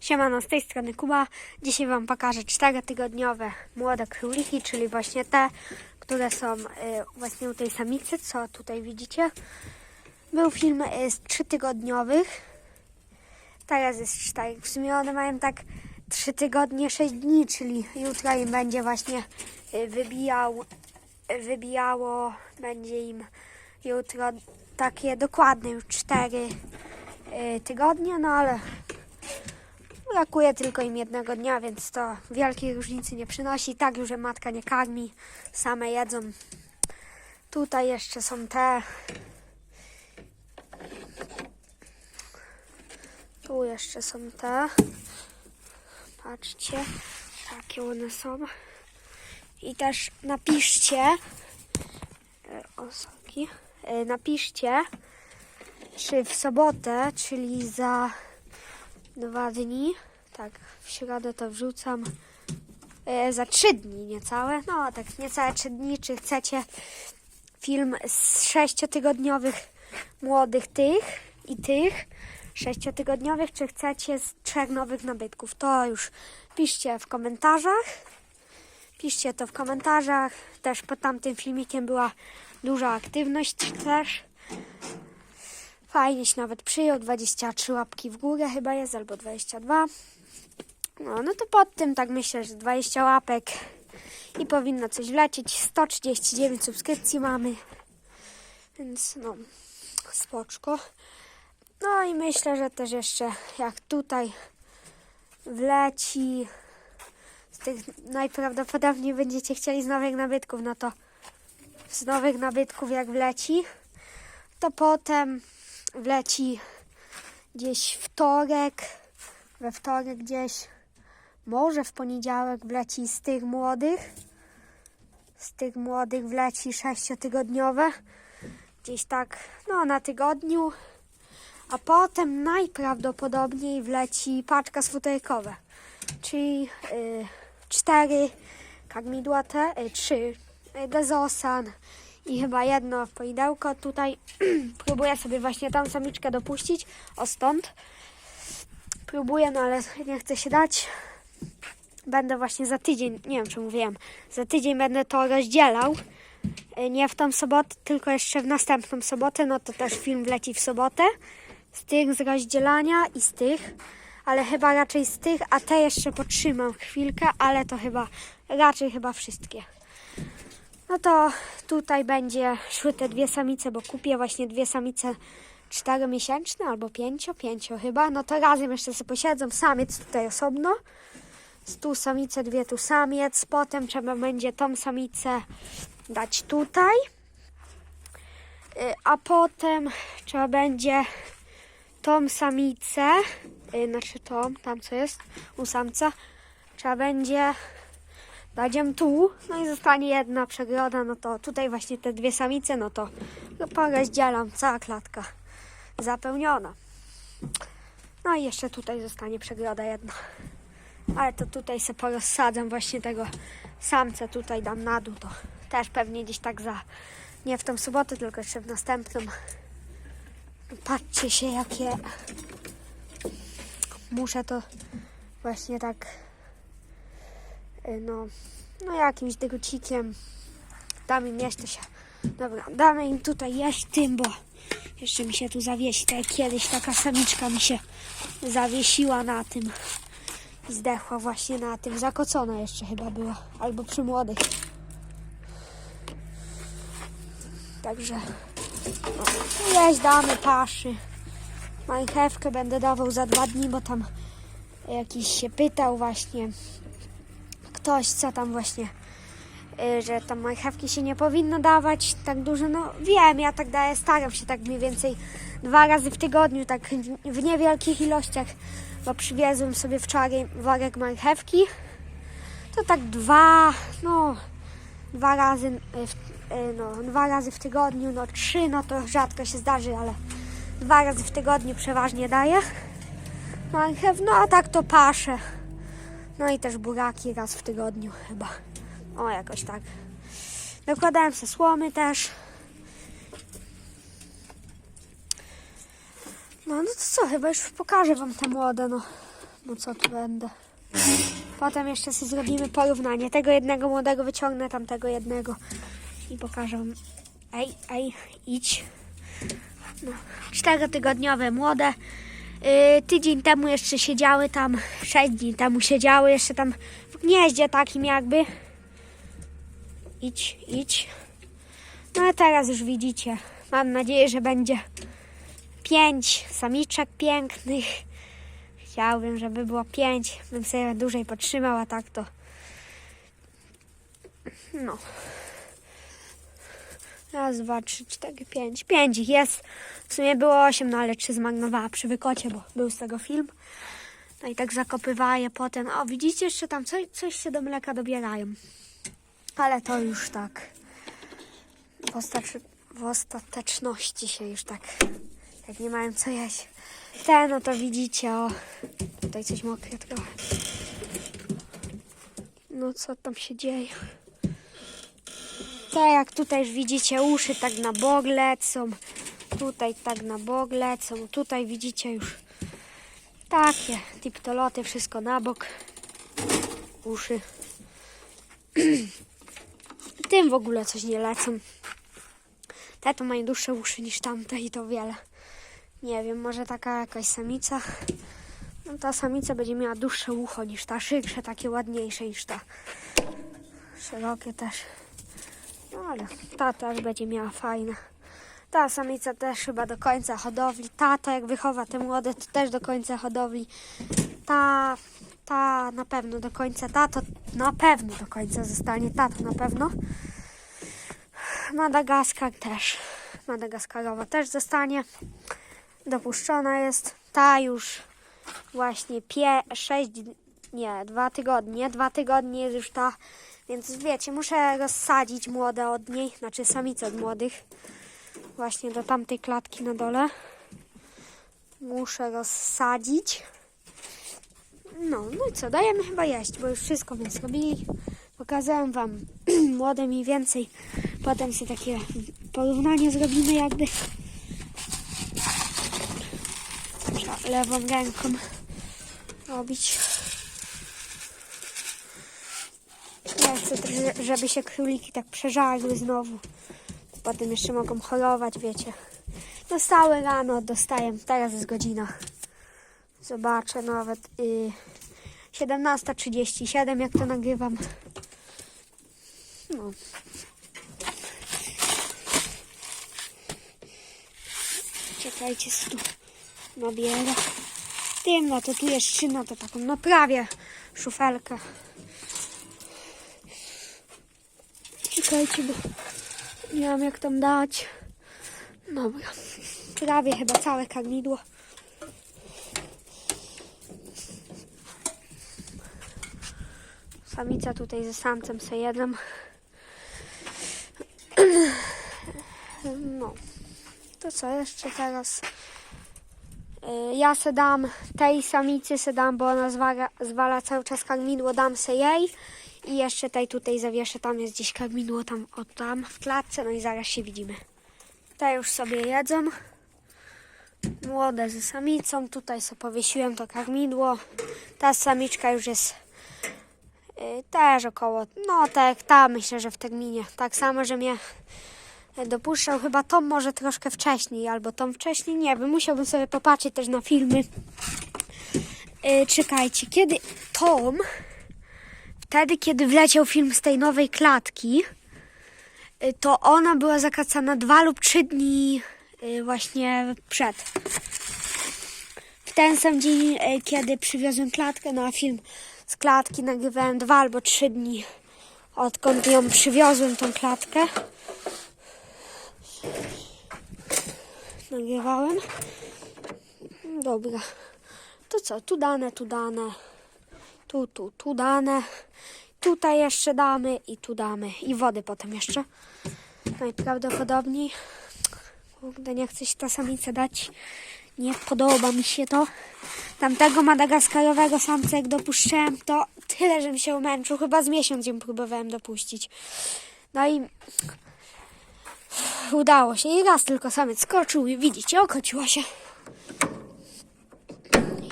Siemano, z tej strony Kuba. Dzisiaj Wam pokażę 4-tygodniowe młode króliki, czyli właśnie te, które są y, właśnie u tej samicy, co tutaj widzicie. Był film y, z 3-tygodniowych, teraz jest 4. W sumie one mają tak 3 tygodnie, 6 dni, czyli jutro im będzie właśnie y, wybijał, wybijało, będzie im jutro takie dokładne już 4 y, tygodnie, no ale Brakuje tylko im jednego dnia, więc to wielkiej różnicy nie przynosi. Tak już, że matka nie karmi, same jedzą. Tutaj jeszcze są te. Tu jeszcze są te. Patrzcie, jakie one są. I też napiszcie. e, O, soki. E, Napiszcie, czy w sobotę, czyli za dwa dni. Tak, w środę to wrzucam e, za trzy dni niecałe. No tak, niecałe trzy dni. Czy chcecie film z sześciotygodniowych młodych tych i tych sześciotygodniowych, czy chcecie z trzech nowych nabytków? To już piszcie w komentarzach. Piszcie to w komentarzach. Też pod tamtym filmikiem była duża aktywność też. Fajnie się nawet przyjął, 23 łapki w górę chyba jest, albo 22. No, no to pod tym tak myślę, że 20 łapek i powinno coś wlecieć. 139 subskrypcji mamy, więc no, spoczko. No i myślę, że też jeszcze jak tutaj wleci z tych najprawdopodobniej będziecie chcieli z nowych nabytków, no to z nowych nabytków jak wleci, to potem wleci gdzieś wtorek, we wtorek gdzieś, może w poniedziałek wleci z tych młodych, z tych młodych wleci sześciotygodniowe, gdzieś tak, no na tygodniu, a potem najprawdopodobniej wleci paczka z futerkowe, czyli y, cztery karmidła te, y, trzy y, dezosan, i chyba jedno poidełko. Tutaj próbuję sobie właśnie tą samiczkę dopuścić. O stąd. Próbuję, no ale nie chcę się dać. Będę właśnie za tydzień, nie wiem czy mówiłem, za tydzień będę to rozdzielał. E, Nie w tą sobotę, tylko jeszcze w następną sobotę. No to też film wleci w sobotę. Z tych z rozdzielania i z tych. Ale chyba raczej z tych, a te jeszcze potrzymam chwilkę, ale to chyba raczej chyba wszystkie. No to tutaj będzie szły te dwie samice, bo kupię właśnie dwie samice czteromiesięczne albo pięcio, pięcio chyba. No to razem jeszcze sobie posiedzą. Samiec tutaj osobno. Tu samice, dwie tu samiec. Potem trzeba będzie tą samicę dać tutaj. Y, A potem trzeba będzie tą samicę, y, znaczy tą, tam co jest, u samca, trzeba będzie ją tu, no i zostanie jedna przegroda, no to tutaj właśnie te dwie samice, no to porozdzielam, cała klatka zapełniona. No i jeszcze tutaj zostanie przegroda jedna. Ale to tutaj sobie porozsadzam właśnie tego samca, tutaj dam na dół, to też pewnie gdzieś tak za, nie w tą sobotę, tylko jeszcze w następną. Patrzcie się jakie, muszę to właśnie tak no, no jakimś drucikiem. Damy im jeść to się. Dobra, damy im tutaj jeść tym, bo jeszcze mi się tu zawiesi. Tak jak kiedyś taka samiczka mi się zawiesiła na tym. Zdechła właśnie na tym. Zakocona jeszcze chyba była. Albo przy młodych. Także no, jeść damy paszy. Majchewkę będę dawał za dwa dni, bo tam jakiś się pytał właśnie ktoś, co tam właśnie, y, że tam marchewki się nie powinno dawać tak dużo. No wiem, ja tak daję, staram się tak mniej więcej dwa razy w tygodniu, tak w niewielkich ilościach, bo przywiezłem sobie wczoraj worek marchewki. To tak dwa, no dwa razy, y, w, y, no, dwa razy w tygodniu, no trzy, no to rzadko się zdarzy, ale dwa razy w tygodniu przeważnie daję marchew, no a tak to paszę. No i też buraki raz w tygodniu chyba. O, jakoś tak. Dokładałem sobie słomy też. No, no to co, chyba już pokażę wam te młode, no. No co tu będę? Potem jeszcze sobie zrobimy porównanie. Tego jednego młodego wyciągnę, tamtego jednego i pokażę. Ej, ej, idź. No, czterotygodniowe młode. Yy, tydzień temu jeszcze siedziały tam, sześć dni temu siedziały jeszcze tam w gnieździe takim jakby. Idź, idź. No a teraz już widzicie. Mam nadzieję, że będzie pięć samiczek pięknych. Chciałbym, żeby było pięć. Bym sobie dłużej potrzymał, a tak to. No. Raz, dwa, trzy, cztery, pięć. Pięć ich jest. W sumie było osiem, no ale trzy zmarnowała przy wykocie, bo był z tego film. No i tak zakopywała je potem. O, widzicie, jeszcze tam coś, coś się do mleka dobierają. Ale to już tak. W, ostatecz- w ostateczności się już tak. Jak nie mają co jeść. Te, no to widzicie, o. Tutaj coś mokre trochę. No co tam się dzieje? Te, jak tutaj już widzicie, uszy tak na bok lecą. Tutaj tak na bok lecą. Tutaj widzicie już takie tiptoloty, wszystko na bok. Uszy. Tym w ogóle coś nie lecą. Te to mają dłuższe uszy niż tamte i to wiele. Nie wiem, może taka jakaś samica. No, ta samica będzie miała dłuższe ucho niż ta, szybsze, takie ładniejsze niż ta. Szerokie też. Ale ta też będzie miała fajne. Ta samica też chyba do końca hodowli. Ta to jak wychowa te młode, to też do końca hodowli. Ta, ta na pewno do końca. Ta to na pewno do końca zostanie. Ta to na pewno. Madagaskar też. Madagaskarowa też zostanie. Dopuszczona jest. Ta już właśnie pie, sześć, nie, dwa tygodnie. Dwa tygodnie jest już ta. Więc wiecie, muszę rozsadzić młode od niej, znaczy samice od młodych. Właśnie do tamtej klatki na dole. Muszę rozsadzić. No, no i co, dajemy chyba jeść, bo już wszystko my zrobili. Pokazałem Wam młode mniej więcej. Potem sobie takie porównanie zrobimy jakby. Trzeba lewą ręką robić. Nie chcę, żeby się króliki tak przeżarły znowu. Potem jeszcze mogą chorować, wiecie. Dostały rano, dostaję. Teraz jest godzina. Zobaczę nawet. Y, 17.37, jak to nagrywam. No. Czekajcie, tu nabiera. Tym, no to tu jest szyna, to taką, no prawie szufelkę. Czekajcie, bo nie wiem jak tam dać. Dobra. Prawie chyba całe karmidło. Samica tutaj ze samcem se jedzą. No. To co jeszcze teraz? Y, Ja se dam tej samicy se dam, bo ona zwala, zwala cały czas karmidło, dam se jej. I jeszcze tej tutaj zawieszę, tam jest gdzieś karmidło, tam, o tam w klatce, no i zaraz się widzimy. Te już sobie jedzą. Młode ze samicą, tutaj sobie powiesiłem to karmidło. Ta samiczka już jest y, też około, no tak ta myślę, że w terminie. Tak samo, że mnie dopuszczał chyba Tom może troszkę wcześniej, albo Tom wcześniej, nie wiem, musiałbym sobie popatrzeć też na filmy. Yy, czekajcie, kiedy Tom, wtedy kiedy wleciał film z tej nowej klatki, yy, to ona była zakacana dwa lub trzy dni yy, właśnie przed. W ten sam dzień, yy, kiedy przywiozłem klatkę, no a film z klatki nagrywałem dwa albo trzy dni, odkąd ją przywiozłem, tą klatkę. nagrywałem. Dobra. To co? Tu dane, tu dane. Tu, tu, tu dane. Tutaj jeszcze damy i tu damy. I wody potem jeszcze. Najprawdopodobniej. Kurde, nie chce się ta samica dać. Nie podoba mi się to. Tamtego madagaskarowego samca jak dopuszczałem, to tyle, żebym się umęczył. Chyba z miesiąc ją próbowałem dopuścić. No i udało się. I raz tylko samiec skoczył i widzicie, okociła się.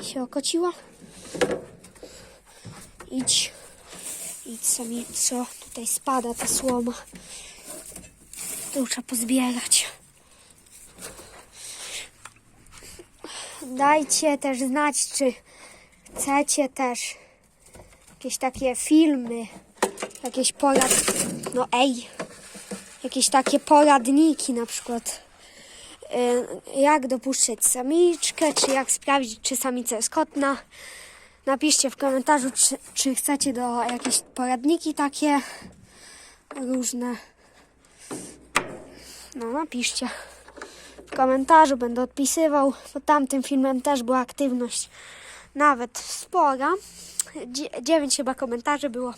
I się okociła. Idź. Idź samico. Tutaj spada ta słoma. Tu trzeba pozbierać. Dajcie też znać, czy chcecie też jakieś takie filmy, jakieś porad... No ej, jakieś takie poradniki na przykład. y, Jak dopuszczać samiczkę, czy jak sprawdzić, czy samica jest kotna. Napiszcie w komentarzu, czy, czy chcecie do jakieś poradniki takie różne. No, napiszcie w komentarzu, będę odpisywał. Pod tamtym filmem też była aktywność nawet spora. Dzie- Dziewięć chyba komentarzy było.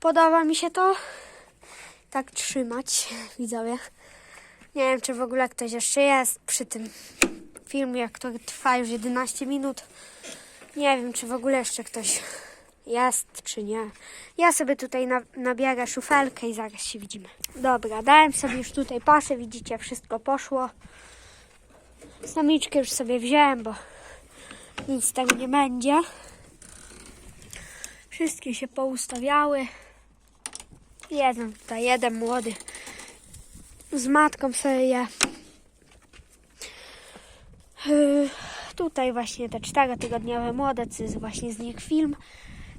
Podoba mi się to. Tak trzymać, widzowie. Nie wiem, czy w ogóle ktoś jeszcze jest przy tym filmie, który trwa już 11 minut. Nie wiem, czy w ogóle jeszcze ktoś jest, czy nie. Ja sobie tutaj na, nabiorę szufelkę i zaraz się widzimy. Dobra, dałem sobie już tutaj paszę, widzicie, wszystko poszło. Samiczkę już sobie wziąłem, bo nic z tego nie będzie. Wszystkie się poustawiały. Jeden tutaj, jeden młody. Z matką sobie je. Yy, Tutaj właśnie te czterotygodniowe młode, co jest właśnie z nich film.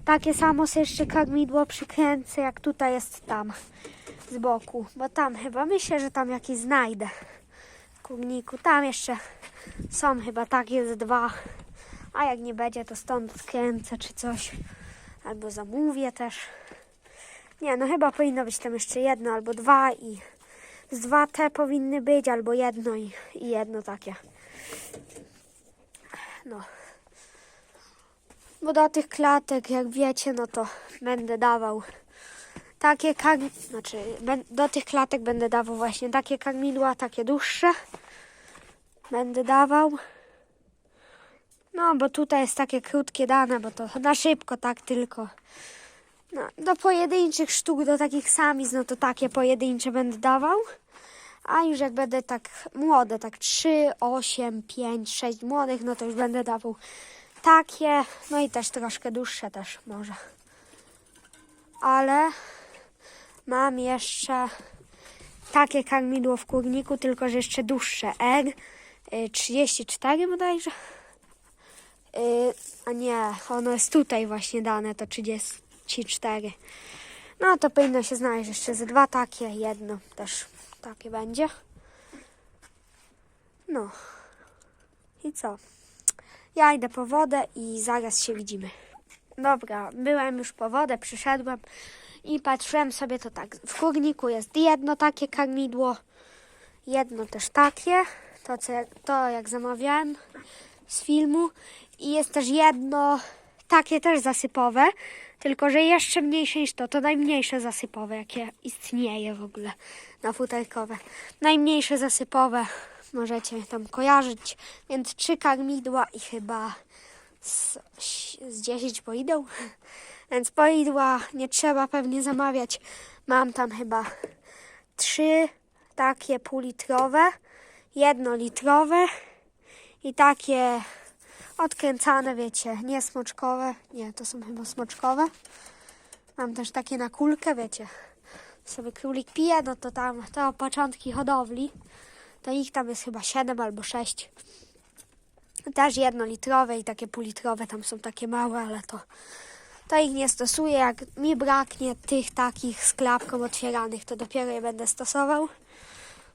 Takie samo sobie jeszcze karmidło przykręcę, jak tutaj jest tam z boku. Bo tam chyba myślę, że tam jakieś znajdę w kurniku. Tam jeszcze są chyba takie z dwa. A jak nie będzie, to stąd skręcę czy coś. Albo zamówię też. Nie, no chyba powinno być tam jeszcze jedno albo dwa i z dwa te powinny być, albo jedno i, i jedno takie. No. Bo do tych klatek, jak wiecie, no to będę dawał takie kar... Znaczy, do tych klatek będę dawał właśnie takie karmidła, takie dłuższe. Będę dawał. No, bo tutaj jest takie krótkie dane, bo to na szybko tak tylko. No, do pojedynczych sztuk, do takich samic, no to takie pojedyncze będę dawał. A już jak będę tak młode, tak 3, 8, 5, 6 młodych, no to już będę dawał takie, no i też troszkę dłuższe też może. Ale mam jeszcze takie karmidło w kurniku, tylko że jeszcze dłuższe. R y, 34 bodajże. Y, a nie, ono jest tutaj właśnie dane, to 34. No to powinno się znaleźć jeszcze ze dwa takie, jedno też takie będzie. No. I co? Ja idę po wodę i zaraz się widzimy. Dobra, byłem już po wodę, przyszedłem i patrzyłem sobie to tak. W kurniku jest jedno takie karmidło, jedno też takie, to, co, to jak zamawiałem z filmu i jest też jedno takie też zasypowe, tylko że jeszcze mniejsze niż to, to najmniejsze zasypowe, jakie istnieje w ogóle na futerkowe. Najmniejsze zasypowe możecie tam kojarzyć, więc trzy karmidła i chyba z, z 10 poidą. Więc poidła nie trzeba pewnie zamawiać. Mam tam chyba trzy takie półlitrowe, jedno litrowe i takie odkręcane, wiecie, nie smoczkowe. Nie, to są chyba smoczkowe. Mam też takie na kulkę, wiecie. Sobie królik pije, no to tam to początki hodowli. To ich tam jest chyba 7 albo 6. Też jednolitrowe i takie półlitrowe, tam są takie małe, ale to, to ich nie stosuję. Jak mi braknie tych takich z klapką otwieranych, to dopiero je będę stosował.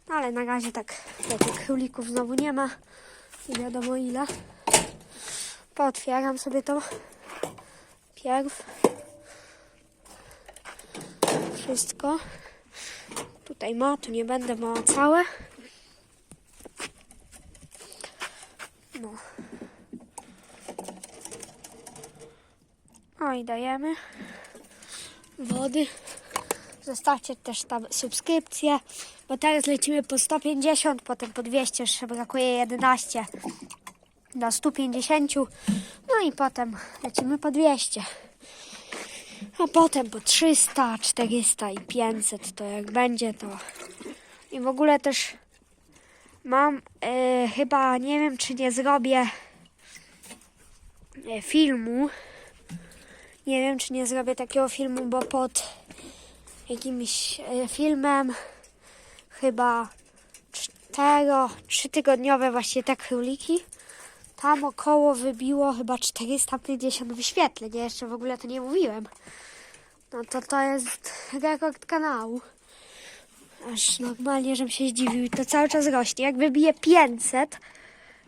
No ale na razie tak, wiecie, królików znowu nie ma. Nie wiadomo ile. Pootwieram sobie to. Pierw. Wszystko. Tutaj ma, tu nie będę mała całe. No. O i dajemy wody. Zostawcie też tam subskrypcję, bo teraz lecimy po 150, potem po 200, jeszcze brakuje 11 do 150, no i potem lecimy po 200. A potem po 300, 400 i 500, to jak będzie to. I w ogóle też mam e, chyba, nie wiem czy nie zrobię e, filmu, Nie wiem, czy nie zrobię takiego filmu, bo pod jakimś e, filmem chyba cztero, trzy tygodniowe właśnie te króliki. Tam około wybiło chyba 450 wyświetleń. Ja jeszcze w ogóle to nie mówiłem. No to to jest rekord kanału. Aż normalnie, żebym się zdziwił. I to cały czas rośnie. Jak wybije 500,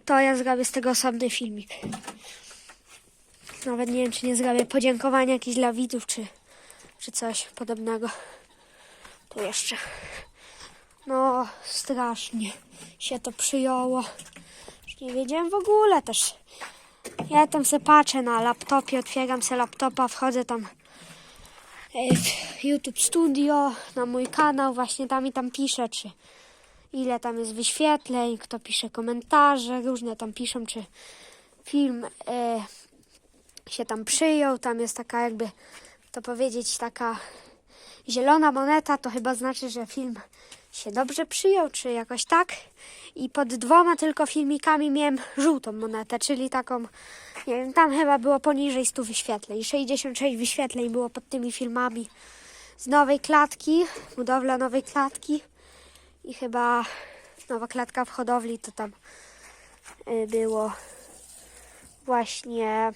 to ja zrobię z tego osobny filmik. Nawet nie wiem, czy nie zrobię podziękowania jakieś dla widzów, czy, czy coś podobnego. Tu jeszcze. No, strasznie się to przyjęło. Nie wiedziałem w ogóle też. Ja tam se patrzę na laptopie, otwieram se laptopa, wchodzę tam e, w YouTube Studio, na mój kanał, właśnie tam i tam piszę, czy ile tam jest wyświetleń, kto pisze komentarze, różne tam piszą, czy film e, się tam przyjął, tam jest taka jakby, to powiedzieć, taka zielona moneta, to chyba znaczy, że film się dobrze przyjął, czy jakoś tak. I pod dwoma tylko filmikami miałem żółtą monetę, czyli taką, nie wiem, tam chyba było poniżej 100 wyświetleń. 66 wyświetleń było pod tymi filmami z nowej klatki, budowla nowej klatki i chyba nowa klatka w hodowli to tam y, było właśnie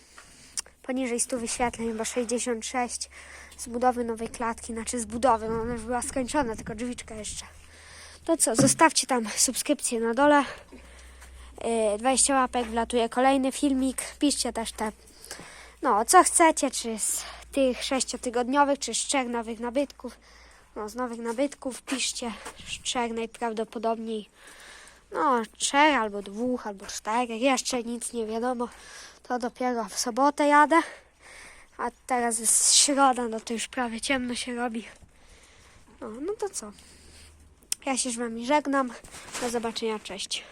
poniżej 100 wyświetleń, chyba 66 z budowy nowej klatki, znaczy z budowy, no ona już była skończona, tylko drzwiczka jeszcze. To co, zostawcie tam subskrypcję na dole. Yy, 20 łapek, wlatuje kolejny filmik. Piszcie też te, no co chcecie, czy z tych sześciotygodniowych, czy z trzech nowych nabytków. No z nowych nabytków piszcie z trzech najprawdopodobniej. No trzech, albo dwóch, albo czterech. Jeszcze nic nie wiadomo. To dopiero w sobotę jadę. A teraz jest środa, no to już prawie ciemno się robi. No, no to co? Ja się z wami żegnam. Do zobaczenia, cześć.